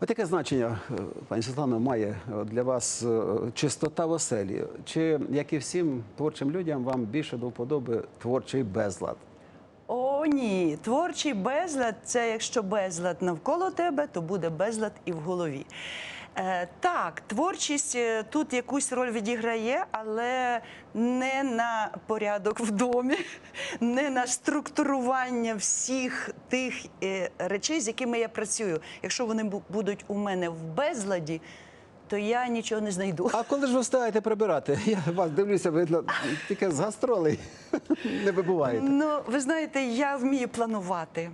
От яке значення, е, пані Світлано, має е, для вас е, чистота в оселі? Чи, як і всім творчим людям, вам більше до вподоби творчий безлад? О, ні, творчий безлад це якщо безлад навколо тебе, то буде безлад і в голові. Е, так, творчість е, тут якусь роль відіграє, але не на порядок в домі, не на структурування всіх тих е, речей, з якими я працюю. Якщо вони будуть у мене в безладі, то я нічого не знайду. А коли ж ви встигаєте прибирати? Я вас дивлюся, видно, тільки з гастролей не вибуваєте. Ну, ви знаєте, я вмію планувати.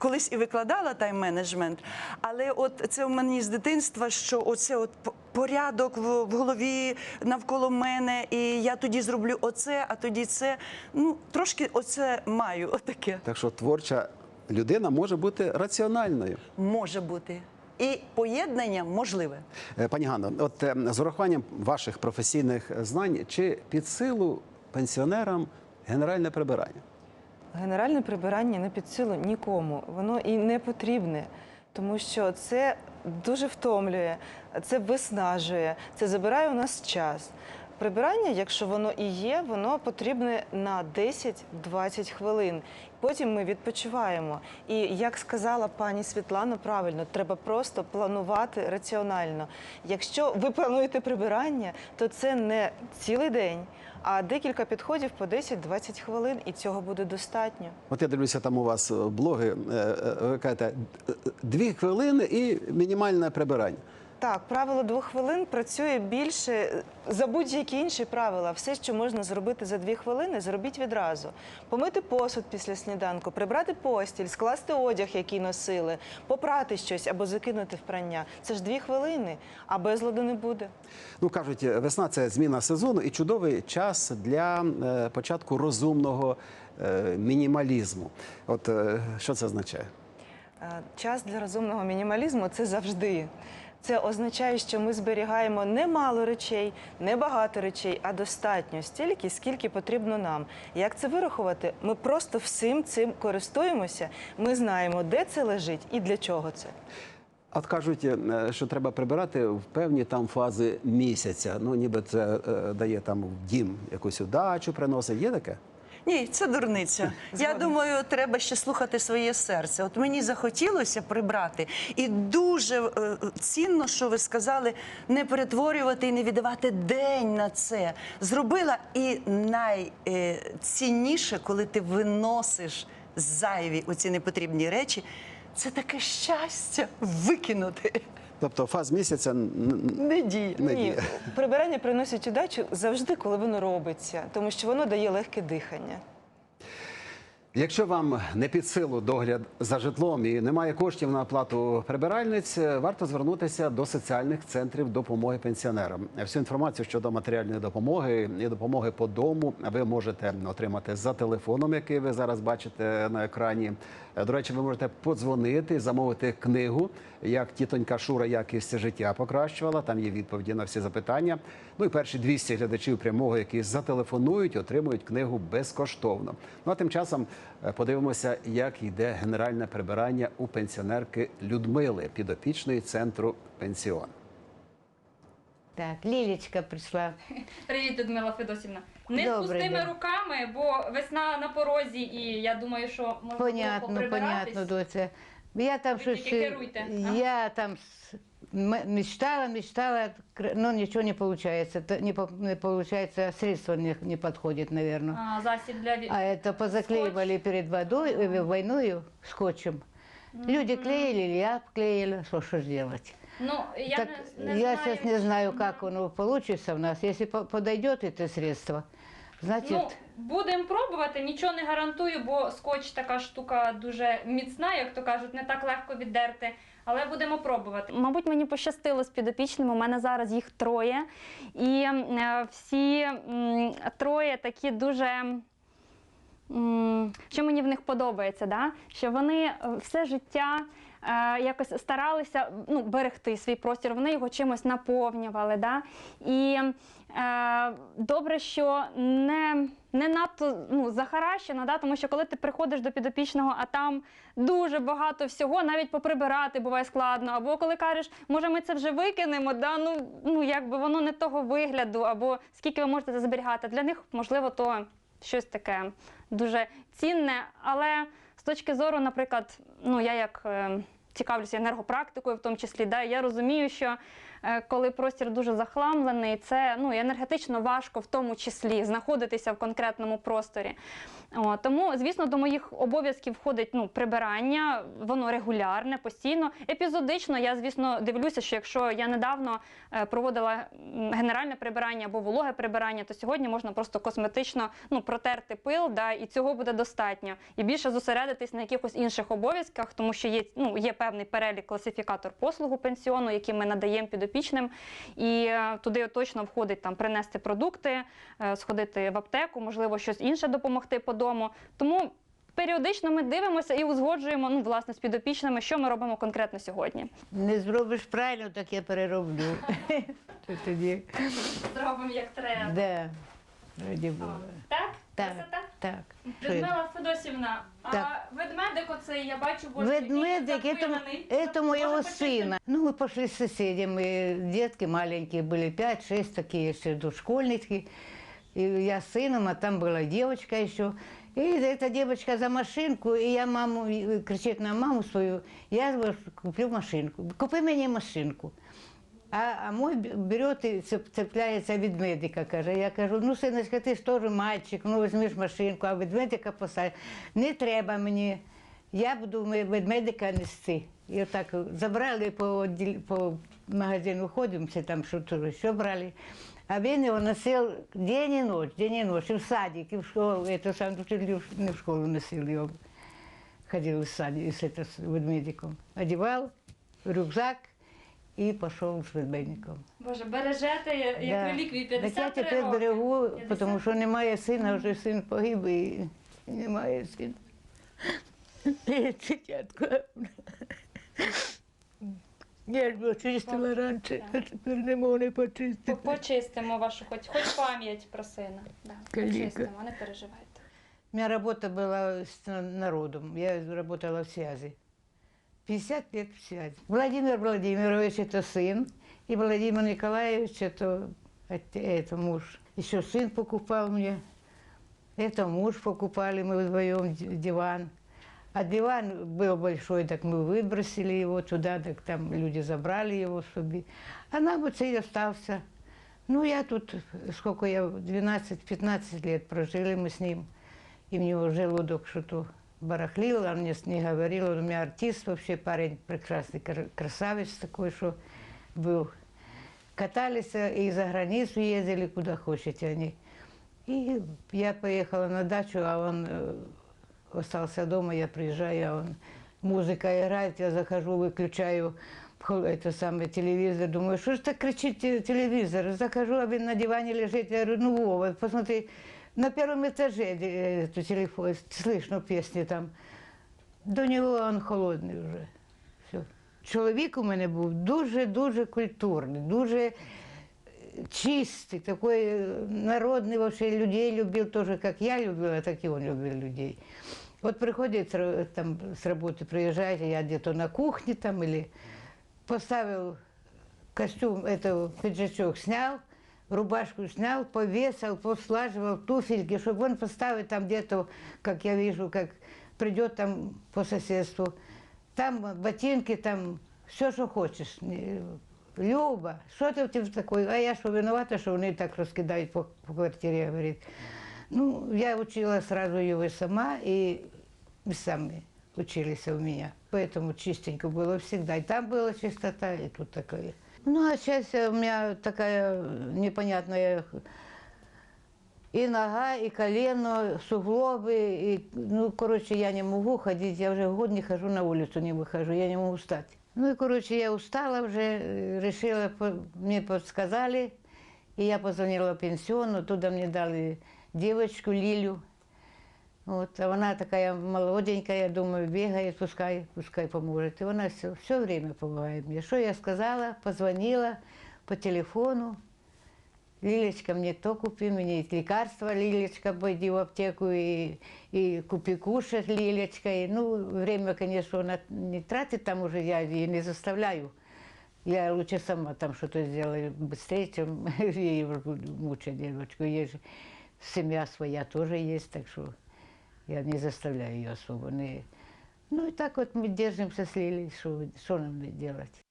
Колись і викладала тайм-менеджмент, але от це в мені з дитинства, що оце от порядок в, голові навколо мене, і я тоді зроблю оце, а тоді це. Ну, трошки оце маю, отаке. Так що творча людина може бути раціональною. Може бути. І поєднання можливе. Е, Пані Ганно, от е, з урахуванням ваших професійних знань, чи під силу пенсіонерам генеральне прибирання? Генеральне прибирання не під силу нікому, воно і не потрібне, тому що це дуже втомлює, це виснажує, це забирає у нас час. Прибирання, якщо воно і є, воно потрібне на 10-20 хвилин. Потім ми відпочиваємо. І як сказала пані Світлана, правильно, треба просто планувати раціонально. Якщо ви плануєте прибирання, то це не цілий день, а декілька підходів по 10-20 хвилин, і цього буде достатньо. От я дивлюся, там у вас е, блоги, е, е, ви кажете, дві хвилини і мінімальне прибирання. Так, правило двох хвилин працює більше за будь-які інші правила. Все, що можна зробити за дві хвилини, зробіть відразу. Помити посуд після сніданку, прибрати постіль, скласти одяг, який носили, попрати щось або закинути в прання. Це ж дві хвилини, а безладу не буде. Ну кажуть, весна це зміна сезону і чудовий час для е, початку розумного е, мінімалізму. От е, що це означає? Е, Час для розумного мінімалізму це завжди. Це означає, що ми зберігаємо не мало речей, не багато речей, а достатньо стільки, скільки потрібно нам. Як це вирахувати? Ми просто всім цим користуємося. Ми знаємо, де це лежить і для чого це. От кажуть, е, що треба прибирати в певні там фази місяця. Ну, ніби це е, дає там дім якусь удачу, приносить. Є таке? Ні, це дурниця. Я думаю, треба ще слухати своє серце. От мені захотілося прибрати, і дуже е, цінно, що ви сказали, не перетворювати і не віддавати день на це. Зробила і найцінніше, коли ти виносиш зайві оці непотрібні речі. Це таке щастя викинути. Тобто фаз місяця Не діє. Не Ні, діє. прибирання приносить удачу завжди, коли воно робиться, тому що воно дає легке дихання. Якщо вам не під силу догляд за житлом і немає коштів на оплату прибиральниць, варто звернутися до соціальних центрів допомоги пенсіонерам. Всю інформацію щодо матеріальної допомоги і допомоги по дому ви можете отримати за телефоном, який ви зараз бачите на екрані. До речі, ви можете подзвонити, замовити книгу, як тітонька Шура якість життя покращувала. Там є відповіді на всі запитання. Ну і перші 200 глядачів прямого, які зателефонують, отримують книгу безкоштовно. Ну а тим часом е, подивимося, як йде генеральне прибирання у пенсіонерки Людмили, підопічної центру пенсіон. Так, Лілечка прийшла. Привіт, Людмила Федосівна. Не з Добрий пустими день. руками, бо весна на порозі, і я думаю, що можна було Понятно, поприбиратись. понятно, доця. Я там Ви щось. тільки керуйте, ага. Я там с- м- мечтала, мечтала, кр- но ничего не получается. Т- Не, по- не получается, средство не, не подходит, наверное. А, засіб для ві- А это позаклеивали перед водой, э, войной скотчем. Люди клеили, я клеила, что ж делать. Ну, я так не, не я знаю, сейчас не знаю, как оно получится у нас. Если по- подойдет это средство, значит... Ну, будемо пробувати, нічого не гарантую, бо скотч така штука дуже міцна, як то кажуть, не так легко віддерти. Але будемо пробувати. Мабуть, мені пощастило з підопічними. У мене зараз їх троє. І е, всі троє такі дуже. Що мені в них подобається, да? що вони е, все життя е, якось старалися ну, берегти свій простір, вони його чимось наповнювали. Да? І е, добре, що не не надто ну, захаращена, да? тому що коли ти приходиш до підопічного, а там дуже багато всього, навіть поприбирати буває складно. Або коли кажеш, може ми це вже викинемо, да? ну, ну якби воно не того вигляду, або скільки ви можете це зберігати. Для них, можливо, то щось таке дуже цінне. Але з точки зору, наприклад, ну я як. е, Цікавлюся енергопрактикою, в тому числі, да, я розумію, що коли простір дуже захламлений, це ну, енергетично важко в тому числі знаходитися в конкретному просторі. О, тому, звісно, до моїх обов'язків входить ну, прибирання, воно регулярне, постійно. Епізодично я, звісно, дивлюся, що якщо я недавно е, проводила генеральне прибирання або вологе прибирання, то сьогодні можна просто косметично ну, протерти пил, да, і цього буде достатньо. І більше зосередитись на якихось інших обов'язках, тому що є, ну, є певний перелік класифікатор послугу пенсіону, який ми надаємо підопічним. І е, туди точно входить там принести продукти, е, сходити в аптеку, можливо, щось інше допомогти по дому. Тому періодично ми дивимося і узгоджуємо ну, власне, з підопічними, що ми робимо конкретно сьогодні. Не зробиш правильно, так я перероблю. Тоді, Зробимо як треба. да, раді Бога. Так? Так, Красота? так. Що я- Людмила Федосівна, а Так. ведмедик оцей, я бачу, боже, який Ведмедик, это, запилений. это моего Може, почистимо? сына. Ну, мы пошли с соседями, детки маленькие были, 5-6 такие еще дошкольники. И я с сыном, а там была девочка еще. И эта девочка за машинку, и я маму, и кричит на маму свою, я вот куплю машинку, купи мне машинку. А, а мой берет и цеп- цепляется ведмедика, каже. Я кажу, ну, синочка, ти ж теж мальчик, ну візьмеш машинку, а ведмедика посадь. Не треба мені. Я буду ме- ведмедика нести. І отак забрали по, по магазину, ходимося, там що що брали. А він його носив день і ніч, день і ніч, і в садик, і в школу. Это сам не в школу носив його. Ходил в садик с ведмедиком. Одевал рюкзак и пошел с. Боже, бережете як Да. реліквії Так я тепер роки. берегу, 50. тому що немає сина, вже син погиб і немає сина. Я ж почистила раніше, а тепер не можу не почистити. Почистимо вашу хоч, хоч пам'ять про сина. Да, почистимо, не переживайте. У меня работа была с народом, я работала в связи. 50 лет в связи. Владимир Владимирович – это сын, и Владимир Николаевич – это, это муж. Еще сын покупал мне, это муж покупали, мы вдвоем диван. А диван был большой, так мы выбросили его туда, так там люди забрали его себе. А нам вот и остался. Ну, я тут, сколько я, 12-15 лет прожили мы с ним. И у него желудок что-то барахлил, он мне с ней говорил, он у меня артист вообще, парень прекрасный, кра- красавец такой, что был. Катались э, и за границу ездили, куда хотите они. И я поехала на дачу, а он э, остался дома, я приезжаю, а он музыка играет, я захожу, выключаю это самое телевизор, думаю, что же так кричит те- телевизор? Захожу, а он на диване лежит, я говорю, ну Вова, посмотри, на первом этаже э, это телефон, слышно песни там. До нього он холодний вже. Все. Чоловік у мене був дуже-дуже культурний, дуже е, чистий, такой э, народный вообще, людей любил тоже, как я любила, так и он любил людей. Вот приходит там с работы, приезжает, я где-то на кухне там или поставил костюм, это пиджачок снял, рубашку снял, повесил, послаживал туфельки, чтобы он поставил там где-то, как я вижу, как придет там по соседству, там ботинки, там все, что хочешь. Не- Люба, що ти в тебе такое? А я що виновата, що вони так розкидають по, по квартирі, говорить. Ну, я учила сразу его сама, и сами учились у меня. Поэтому чистенько было всегда. И там была чистота, и тут такая. Ну, а сейчас у меня такая непонятная и нога, и колено, суглобы. И, ну, короче, я не могу ходить. Я уже год не хожу на улицу, не выхожу. Я не могу встать. Ну и, короче, я устала уже, э, решила, по- мне подсказали. И я позвонила в пенсионну, туда мне дали девочку Лилю. Вот, а вона такая молоденькая, я думаю, бегает, пускай, пускай поможет. И она все, все время помогает мне. Что я сказала, позвонила по телефону, Лилечка, мне то купи, мне и лекарства, Лилечка, пойди в аптеку и, и купи кушать, Лилечка. И, ну, время, конечно, она не тратит там уже, я ее не заставляю. Я лучше сама там что-то сделаю быстрее, чем ей мучать девочку. Есть же семья своя тоже есть, так что я не заставляю ее особо. Не... Ну и так вот мы держимся с Лилей, что, что нам делать.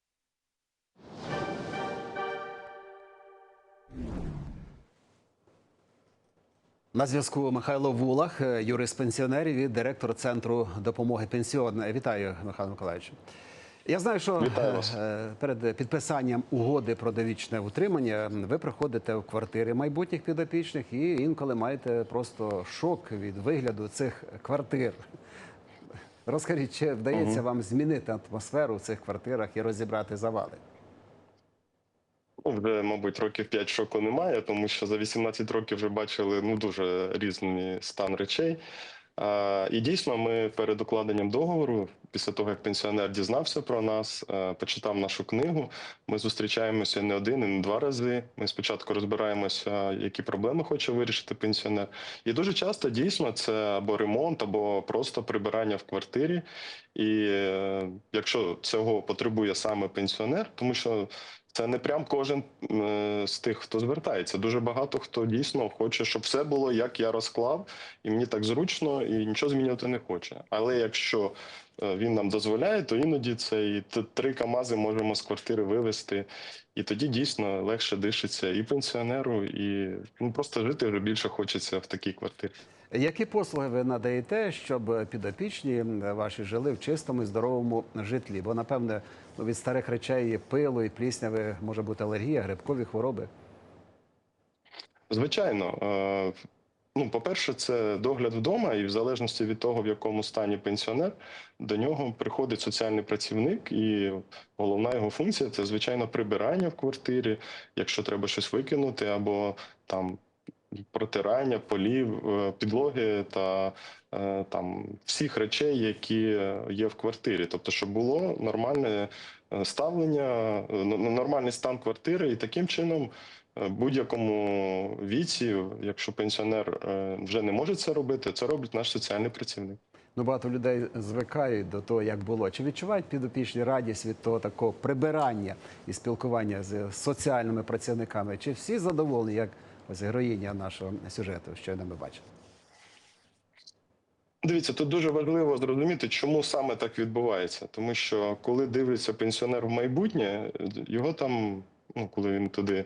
На зв'язку Михайло Вулах, юрист пенсіонерів і директор центру допомоги пенсіонерів. Вітаю, Михайло Миколаївич. Я знаю, що Вітаю вас. е, перед підписанням угоди про довічне утримання ви приходите в квартири майбутніх підопічних і інколи маєте просто шок від вигляду цих квартир. Розкажіть, чи вдається вам змінити атмосферу в цих квартирах і розібрати завали? Ну, вже, мабуть, років 5 шоку немає, тому що за 18 років вже бачили ну дуже різний стан речей. І дійсно, ми перед укладенням договору, після того як пенсіонер дізнався про нас, е, почитав нашу книгу. Ми зустрічаємося не один і не два рази. Ми спочатку розбираємося, які проблеми хоче вирішити пенсіонер. І дуже часто дійсно це або ремонт, або просто прибирання в квартирі. І е, якщо цього потребує саме пенсіонер, тому що це не прям кожен е, з тих, хто звертається. Дуже багато хто дійсно хоче, щоб все було як я розклав, і мені так зручно, і нічого змінювати не хоче. Але якщо е, він нам дозволяє, то іноді це і три камази можемо з квартири вивезти. І тоді дійсно легше дишиться і пенсіонеру, і ну просто жити вже більше хочеться в такій квартирі. Які послуги ви надаєте, щоб підопічні ваші жили в чистому і здоровому житлі? Бо, напевне, ну, від старих речей і пилу і плісняви може бути алергія, грибкові хвороби. Звичайно. Е, Ну, по-перше, це догляд вдома, і в залежності від того, в якому стані пенсіонер, до нього приходить соціальний працівник, і головна його функція це звичайно прибирання в квартирі, якщо треба щось викинути, або там протирання полів, е, підлоги та е, там всіх речей, які є в квартирі. Тобто, щоб було нормальне е, ставлення, нормальний стан квартири, і таким чином будь-якому віці, якщо пенсіонер вже не може це робити, це робить наш соціальний працівник. Ну, багато людей звикають до того, як було. Чи відчувають підопічні радість від того такого прибирання і спілкування з соціальними працівниками? Чи всі задоволені, як ось героїня нашого сюжету, щойно ми бачили? Дивіться, тут дуже важливо зрозуміти, чому саме так відбувається. Тому що коли дивиться пенсіонер в майбутнє, його там, ну коли він туди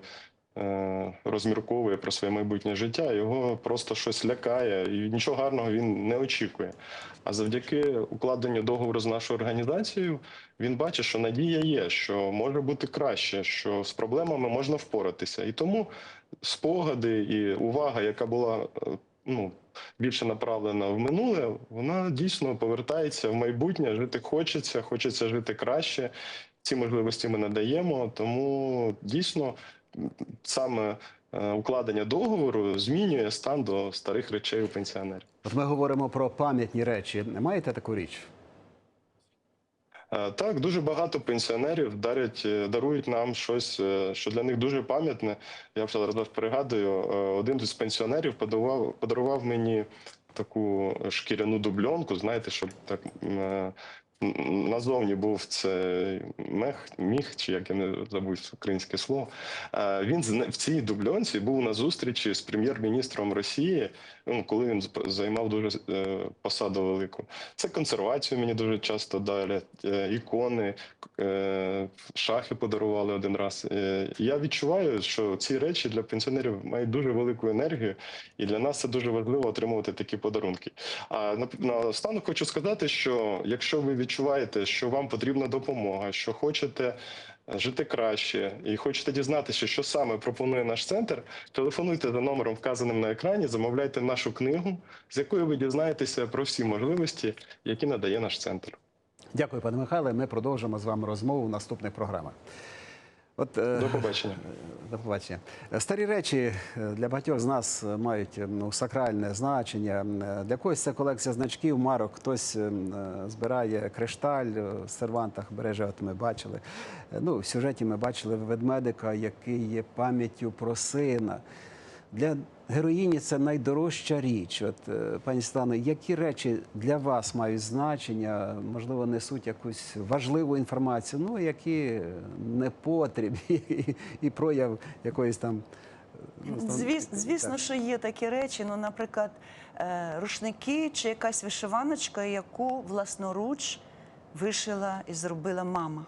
розмірковує про своє майбутнє життя, його просто щось лякає, і нічого гарного він не очікує. А завдяки укладенню договору з нашою організацією, він бачить, що надія є, що може бути краще, що з проблемами можна впоратися. І тому спогади і увага, яка була е, ну, більше направлена в минуле, вона дійсно повертається в майбутнє. Жити хочеться, хочеться жити краще. Ці можливості ми надаємо. Тому дійсно саме е, укладення договору змінює стан до старих речей у пенсіонерів. От ми говоримо про пам'ятні речі. Маєте таку річ? Е, Так, дуже багато пенсіонерів дарять, е, дарують нам щось, що для них дуже пам'ятне. Я вже зараз пригадую, один з пенсіонерів подарував, подарував мені таку шкіряну дубльонку, знаєте, щоб так назовні був це мех, міх, чи як я не забув українське слово. Він в цій дубльонці був на зустрічі з прем'єр-міністром Росії, ну, коли він займав дуже е, посаду велику. Це консервацію мені дуже часто дарять, е, ікони, е, шахи подарували один раз. Я відчуваю, що ці речі для пенсіонерів мають дуже велику енергію, і для нас це дуже важливо отримувати такі подарунки. А на наостанок хочу сказати, що якщо ви відчуваєте, що вам потрібна допомога, що хочете жити краще і хочете дізнатися, що саме пропонує наш центр, телефонуйте за номером, вказаним на екрані, замовляйте нашу книгу, з якою ви дізнаєтеся про всі можливості, які надає наш центр. Дякую, пане Михайле. Ми продовжимо з вами розмову в наступних програмах. От, е, До побачення. До побачення. Старі речі е, для багатьох з нас е, мають е, ну, сакральне значення. Е, Для когось це колекція значків, марок, хтось е, е, збирає кришталь е, в сервантах, береже, от ми бачили. Е, Ну, в сюжеті ми бачили ведмедика, який є пам'яттю про сина. Для героїні це найдорожча річ. От, е, пані Світлано, які речі для вас мають значення, можливо, несуть якусь важливу інформацію, ну, які не потріб і, і прояв якоїсь там. ну, Звіс, звісно, що є такі речі. Ну, наприклад, е, рушники чи якась вишиваночка, яку власноруч вишила і зробила мама.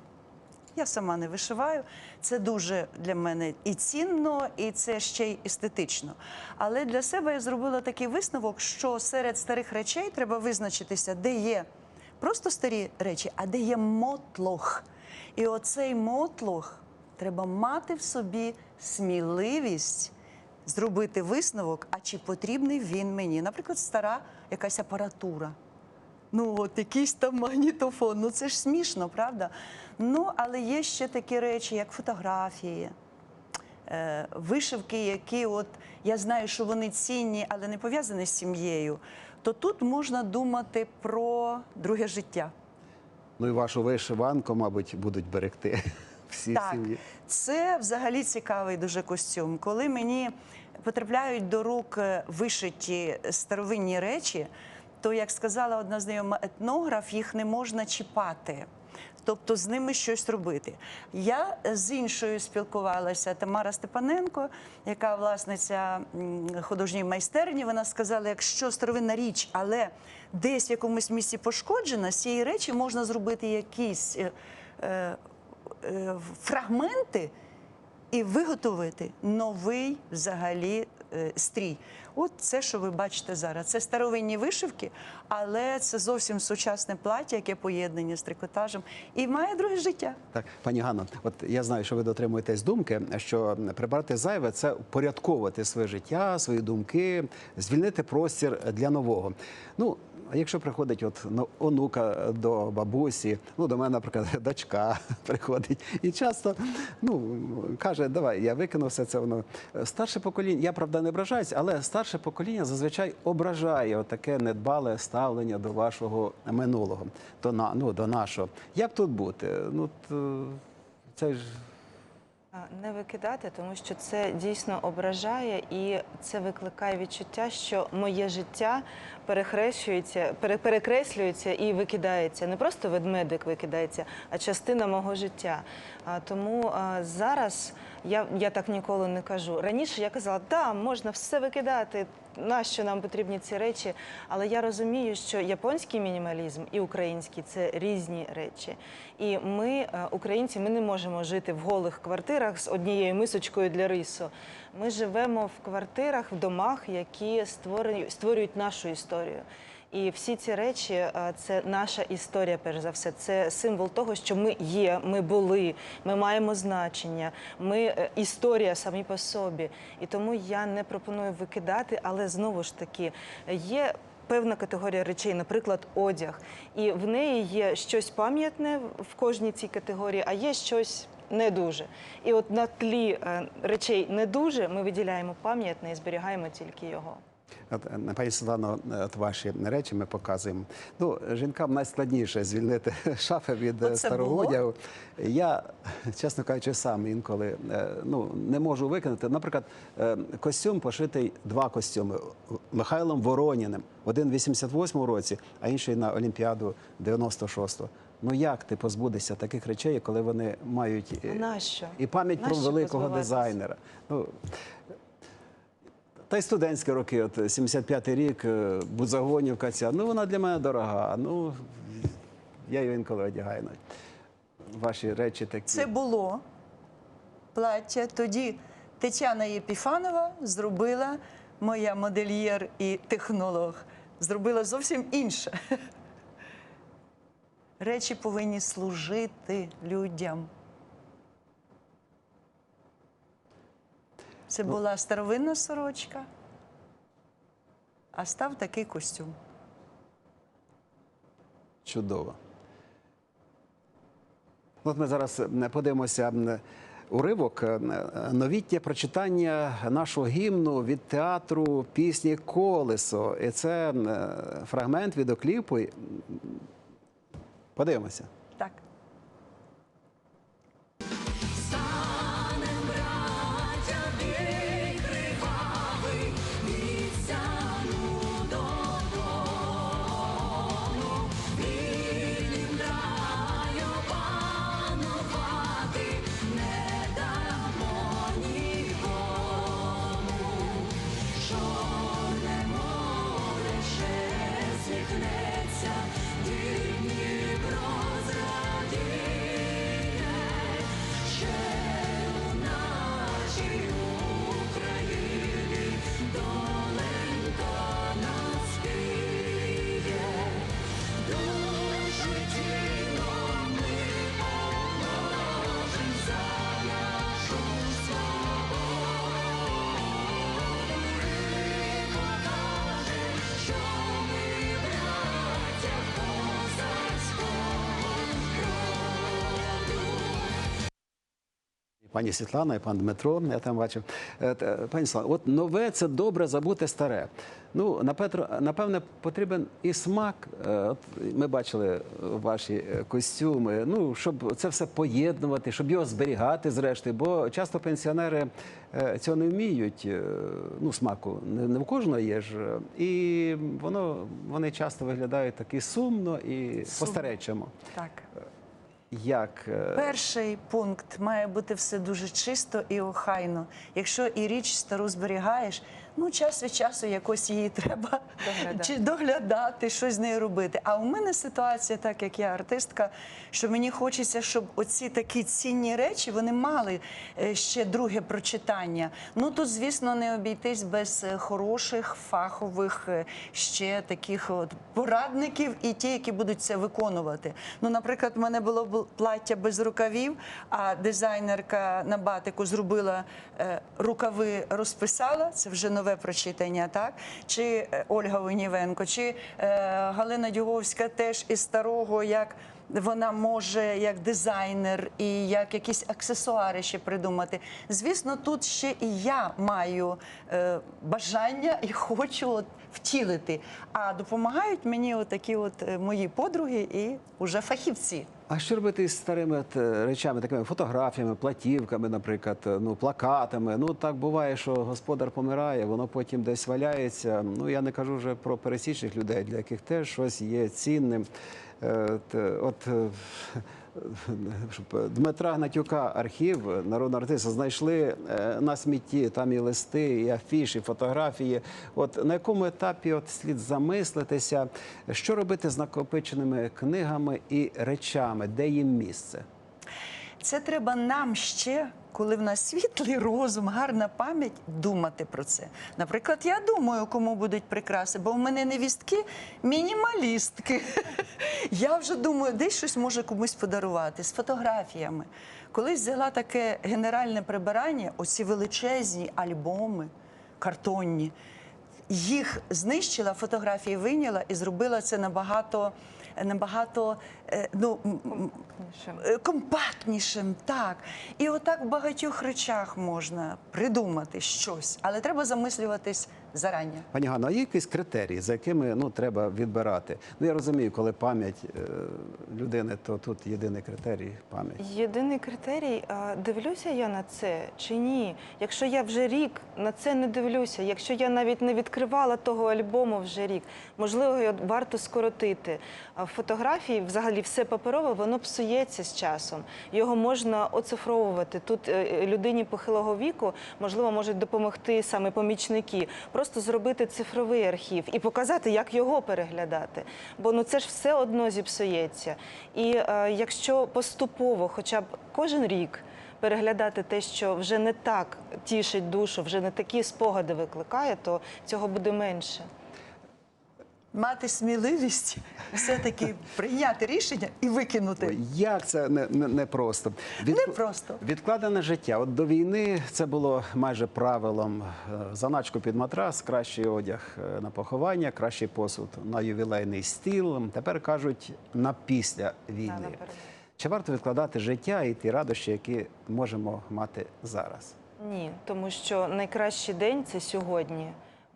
Я сама не вишиваю. Це дуже для мене і цінно, і це ще й естетично. Але для себе я зробила такий висновок, що серед старих речей треба визначитися, де є просто старі речі, а де є мотлох. І оцей мотлох треба мати в собі сміливість зробити висновок, а чи потрібний він мені. Наприклад, стара якась апаратура. Ну, от якийсь там магнітофон. Ну це ж смішно, правда? Ну, але є ще такі речі, як фотографії, е, вишивки, які от я знаю, що вони цінні, але не пов'язані з сім'єю. То тут можна думати про друге життя. Ну і вашу вишиванку, мабуть, будуть берегти всі Так, сім'ї. це взагалі цікавий дуже костюм. Коли мені потрапляють до рук е, вишиті старовинні речі, то, як сказала одна знайома етнограф, їх не можна чіпати. Тобто з ними щось робити. Я з іншою спілкувалася Тамара Степаненко, яка власниця художньої майстерні. Вона сказала: якщо старовинна річ, але десь в якомусь місці пошкоджена, з цієї речі можна зробити якісь е, е, е, фрагменти і виготовити новий взагалі е, стрій. От це, що ви бачите зараз. Це старовинні вишивки, але це зовсім сучасне плаття, яке поєднання з трикотажем і має друге життя. Так, пані Ганно, от я знаю, що ви дотримуєтесь думки, що прибрати зайве це порядковувати своє життя, свої думки, звільнити простір для нового. Ну. А якщо приходить от ну, онука до бабусі, ну до мене, наприклад, дочка приходить і часто ну каже, давай я викину все це. Воно старше покоління. Я правда не ображаюсь, але старше покоління зазвичай ображає таке недбале ставлення до вашого минулого, до ну до нашого. Як тут бути? Ну т- це ж Не викидати, тому що це дійсно ображає і це викликає відчуття, що моє життя перехрещується, пере- перекреслюється і викидається. Не просто ведмедик викидається, а частина мого життя. Тому зараз я, я так ніколи не кажу. Раніше я казала, да, можна все викидати. Нащо нам потрібні ці речі? Але я розумію, що японський мінімалізм і український це різні речі. І ми, е, українці, ми не можемо жити в голих квартирах з однією мисочкою для рису. Ми живемо в квартирах, в домах, які створюють, нашу історію. І всі ці речі е, це наша історія, перш за все. Це символ того, що ми є, ми були, ми маємо значення, ми е, історія самі по собі. І тому я не пропоную викидати, але знову ж таки є. Певна категорія речей, наприклад, одяг, і в неї є щось пам'ятне в кожній цій категорії, а є щось не дуже. І от на тлі е, речей не дуже ми виділяємо пам'ятне і зберігаємо тільки його. Е, пані Світлано, е, от ваші речі ми показуємо. Ну, жінкам найскладніше звільнити шафи від е, старого одягу. Я, чесно кажучи, сам інколи ну, не можу виконати. Наприклад, костюм пошитий два костюми Михайлом Вороніним. Один в 88-му році, а інший на Олімпіаду 96-го. Ну як ти позбудешся таких речей, коли вони мають е, і пам'ять про великого дизайнера? Ну, та й студентські роки, от 75-й рік, е, Будзагонівка ця, ну вона для мене дорога. Ну, я її інколи одягаю. Ваші речі такі. Це було плаття. Тоді Тетяна Єпіфанова зробила, моя модельєр і технолог, зробила зовсім інше. Речі повинні служити людям. Це була старовинна сорочка, а став такий костюм. Чудово. От ми зараз е, подивимося м, уривок е, новітнє прочитання нашого гімну від театру пісні Колесо. І це е, фрагмент відеокліпу. Подивимося. Пані Світлана і пан Дмитро, я там бачив. Е, Пані Світлана, от нове це добре забути старе. Ну, напевне, потрібен і смак. Е, ми бачили ваші е, костюми. Ну, щоб це все поєднувати, щоб його зберігати, зрештою. Бо часто пенсіонери цього не вміють. Ну, смаку не, в кожного є ж. І воно вони часто виглядають такі сумно і по-старечому. Так. Як е, Перший пункт має бути все дуже чисто і охайно. Якщо і річ стару зберігаєш, ну час від часу якось її треба Доглядати. чи доглядати, щось з нею робити. А у мене ситуація, так як я артистка, що мені хочеться, щоб оці такі цінні речі вони мали е, ще друге прочитання. Ну тут, звісно, не обійтись без е, хороших фахових е, ще таких от порадників і ті, які будуть це виконувати. Ну, наприклад, в мене було плаття без рукавів, а дизайнерка на батику зробила рукави, розписала. Це вже нове прочитання, так? Чи е, Ольга Винівенко, чи е, Галина Дюговська теж із старого, як вона може як дизайнер і як якісь аксесуари ще придумати. Звісно, тут ще і я маю е, бажання і хочу от втілити. А допомагають мені такі от е, мої подруги і уже фахівці. А що робити з старими е, речами, такими фотографіями, платівками, наприклад, е, ну плакатами? Ну так буває, що господар помирає, воно потім десь валяється. Ну я не кажу вже про пересічних людей, для яких теж щось є цінним. Е, От Дмитра Гнатюка, архів народного артиста, знайшли е, на смітті. Там і листи, і афіші, і фотографії. От на якому етапі от слід замислитися, що робити з накопиченими книгами і речами, де їм місце? Це треба нам ще, коли в нас світлий розум, гарна пам'ять, думати про це. Наприклад, я думаю, кому будуть прикраси, бо в мене невістки мінімалістки. Я вже думаю, десь щось може комусь подарувати з фотографіями. Колись взяла таке генеральне прибирання, оці величезні альбоми картонні. Їх знищила, фотографії вийняла і зробила це набагато, набагато е, ну, м- м- Е, компактнішим, так. І отак в багатьох речах можна придумати щось, але треба замислюватись зарані. Пані Ганно, а є якісь критерії, за якими ну треба відбирати? Ну я розумію, коли пам'ять е, людини, то тут єдиний критерій пам'ять. Єдиний критерій, дивлюся я на це чи ні. Якщо я вже рік на це не дивлюся, якщо я навіть не відкривала того альбому вже рік, можливо, його варто скоротити. Фотографії, взагалі, все паперове, воно псується з часом. Його можна оцифровувати. Тут е, людині похилого віку, можливо, можуть допомогти саме помічники. Просто зробити цифровий архів і показати, як його переглядати. Бо ну це ж все одно зіпсується. І е, якщо поступово, хоча б кожен рік. Переглядати те, що вже не так тішить душу, вже не такі спогади викликає, то цього буде менше. Мати сміливість все-таки прийняти річення і викинути. Як це не, не, не просто? Від- Непросто. Відкладене життя. От до війни це було майже правилом. Е, Заначку під матрас, кращий одяг е, на поховання, кращий посуд на ювілейний стіл. Тепер кажуть на після війни. Чи варто відкладати життя і ті радощі, які можемо мати зараз? Ні, тому що найкращий день це сьогодні.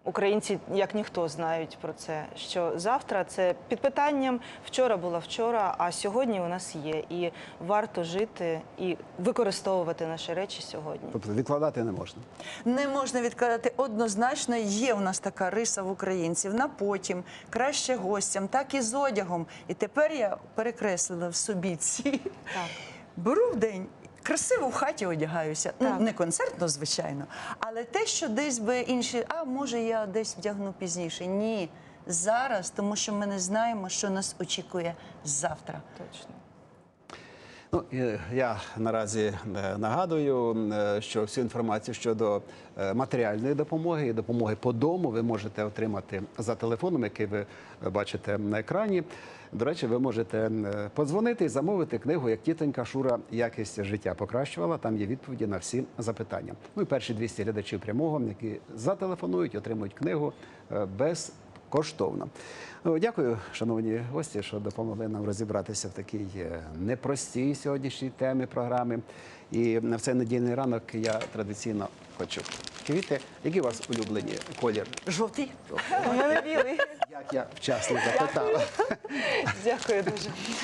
Українці, як ніхто, знають про це. Що завтра це під питанням вчора була вчора, а сьогодні у нас є. І варто жити і використовувати наші речі сьогодні. Тобто відкладати не можна. Не можна відкладати однозначно. Є в нас така риса в українців на потім, краще гостям, так і з одягом. І тепер я перекреслила в собі ці. Так. Беру в день. Красиво в хаті одягаюся. Ну, не концертно, звичайно. Але те, що десь би інші, а може я десь вдягну пізніше. Ні, зараз, тому що ми не знаємо, що нас очікує завтра. Точно. Ну, я наразі е, нагадую, е, що всю інформацію щодо е, матеріальної допомоги і допомоги по дому ви можете отримати за телефоном, який ви бачите на екрані. До речі, ви можете подзвонити і замовити книгу, як тітонька Шура якість життя покращувала. Там є відповіді на всі запитання. Ну і перші 200 глядачів прямого, які зателефонують, отримують книгу без коштовно. Ну, Дякую, шановні гості, що допомогли нам розібратися в такій е, непростій сьогоднішній темі програми. І на цей недільний ранок я традиційно хочу квіти. Які у вас улюблені колір? Жовтий. У мене білий. Як я вчасно запитала. Дякую дуже.